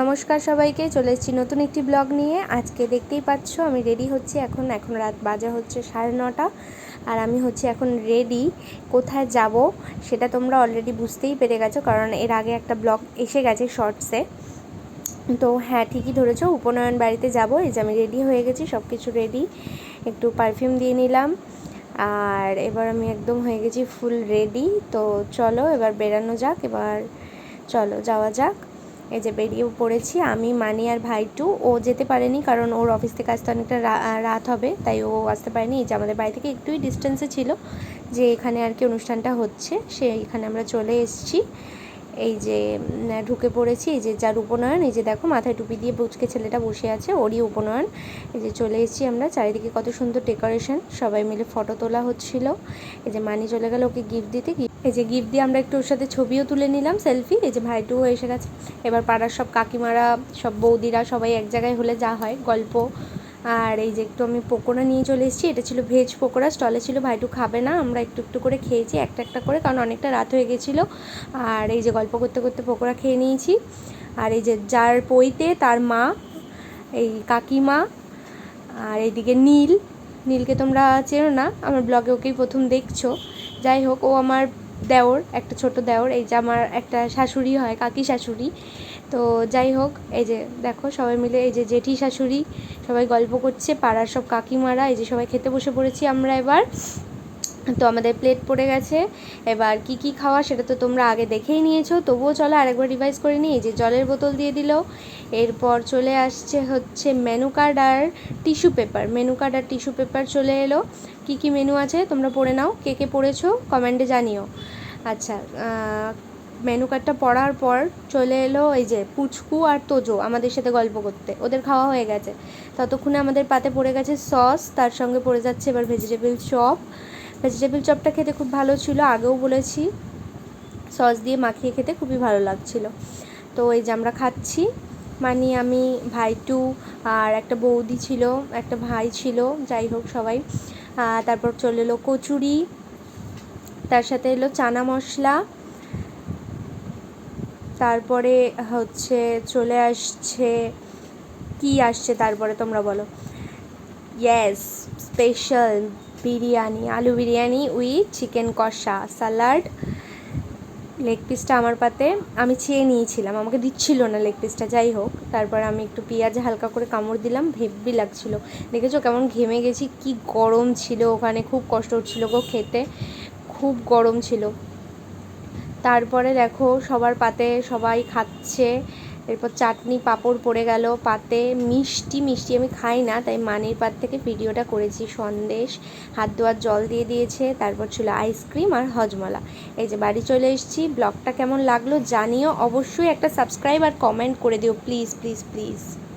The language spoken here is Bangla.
নমস্কার সবাইকে, চলে এসেছি নতুন একটি ব্লগ নিয়ে। আজকে দেখতেই পাচ্ছ, আমি রেডি হচ্ছি এখন। এখন রাত বাজা হচ্ছে সাড়ে নটা। আর আমি হচ্ছে এখন রেডি কোথায় যাব সেটা তোমরা অলরেডি বুঝতেই পেরে গেছো, কারণ এর আগে একটা ব্লগ এসে গেছে শর্টসে তো হ্যাঁ ঠিকই ধরেছো, উপনয়ন বাড়িতে যাব। এই যে আমি রেডি হয়ে গেছি সব কিছু রেডি একটু পারফিউম দিয়ে নিলাম। আর এবার আমি একদম হয়ে গেছি ফুল রেডি তো চলো, এবার বেরানো যাক। এবার চলো, যাওয়া যাক। এই যে বেরিয়েও পড়েছি আমি, মানি আর ভাইটু। ও যেতে পারেনি কারণ ওর অফিস থেকে আসতে অনেকটা রাত হবে, তাই ও আসতে পারেনি। এই যে আমাদের বাড়ি থেকে একটুই ডিস্টেন্সে ছিল যে এখানে আর কি অনুষ্ঠানটা হচ্ছে সে এখানে আমরা চলে এসেছি। এই যে ঢুকে পড়েছি, এই যে যার উপনয়ন, এই যে দেখো মাথায় টুপি দিয়ে বুচকে ছেলেটা বসে আছে, ওরই উপনয়ন। এই যে চলে এসেছি আমরা, চারিদিকে কত সুন্দর ডেকোরেশন, সবাই মিলে ফটো তোলা হচ্ছিল। এই যে মানি চলে গেল ওকে গিফট দিতে এই যে গিফট দিয়ে আমরা একটু ওর সাথে ছবিও তুলে নিলাম, সেলফি। এই যে ভাইটুও এসে গেছে। এবার পাড়ার সব কাকিমারা, সব বৌদিরা সবাই এক জায়গায় হলে যা হয়, গল্প আর এই যে একটু আমি পকোড়া নিয়ে চলে এসেছি, এটা ছিল ভেজ পকোড়া। স্টলে ছিল ভাইটু খাবে না, আমরা একটু একটু করে খেয়েছি, একটা একটা করে, কারণ অনেকটা রাত হয়ে গেছিল। আর এই যে গল্প করতে করতে পকোড়া খেয়ে নিয়েছি। আর এই যে যার পইতে, তার মা, এই কাকিমা, আর এইদিকে নীল। নীলকে তোমরা চেনো না, আমার ব্লগে ওকেই প্রথম দেখছ। যাই হোক, ও আমার দেওর, একটা ছোট দেওর, এই যে আমার একটা শাশুড়ি হয়, কাকি শাশুড়ি। তো যাই হোক, এই যে দেখো, সবাই মিলে এই যে জেঠি শাশুড়ি সবাই গল্প করছে, পাড়ার সব কাকিমারা, এই যে সবাই খেতে বসে পড়েছি আমরা এবার। তো আমাদের প্লেট পড়ে গেছে। এবার কি কি খাওয়া সেটা তো তোমরা আগে দেখেই নিয়েছো। তবুও চলো আরেকবার রিভাইজ করে নিই। যে জলের বোতল দিয়ে দিল। এরপর চলে আসছে হচ্ছে মেনু কার্ড আর টিস্যু পেপার মেনু কার্ড আর টিস্যু পেপার চলে এলো। কি কি মেনু আছে তোমরা পড়ে নাও। কে কে পড়েছো কমেন্টে জানিও। আচ্ছা মেনু কার্ডটা পড়ার পর চলে এলো এই যে পুচকু আর তোজো আমাদের সাথে গল্প করতে। ওদের খাওয়া হয়ে গেছে। ততক্ষণে আমাদের পাতে পড়ে গেছে সস তার সঙ্গে পড়ে যাচ্ছে এবার ভেজিটেবল চপ ভেজিটেবল চপটা খেতে খুব ভালো ছিল, আগেও বলেছি। সস দিয়ে মাখিয়ে খেতে খুবই ভালো লাগছিল। তো এই যে আমরা খাচ্ছি মানে আমি ভাইটু আর একটা বৌদি ছিল, একটা ভাই ছিল, যাই হোক সবাই। তারপর চলে এলো কচুরি, তার সাথে এলো চানা মশলা। তারপরে হচ্ছে চলে আসছে, কি আসছে তারপরে তোমরা বলো? ইয়েস স্পেশাল বিরিয়ানি, আলু বিরিয়ানি উইথ চিকেন কষা স্যালাড লেগ পিসটা আমার পাতে আমি চেয়ে নিয়েছিলাম, আমাকে দিচ্ছিল না লেগ পিসটা যাই হোক। তারপর আমি একটু পেঁয়াজে হালকা করে কামড় দিলাম ভেব্বি লাগছিল। দেখেছ কেমন ঘেমে গেছি, কি গরম ছিল ওখানে, খুব কষ্ট হচ্ছিল গো খেতে, খুব গরম ছিল। তারপরে দেখো সবার পাতে সবাই খাচ্ছে এরপর চাটনি পাঁপড় পড়ে গেল, পাতে মিষ্টি মিষ্টি আমি খাই না, তাই মানির পাত থেকে ভিডিওটা করেছি। সন্দেশ, হাত ধোয়ার জল দিয়ে দিয়েছে, তারপর ছিল আইসক্রিম আর হজমলা। এই যে বাড়ি চলে এসেছি, ব্লগটা কেমন লাগল জানিও। অবশ্যই একটা সাবস্ক্রাইব আর কমেন্ট করে দিও, প্লিজ প্লিজ প্লিজ।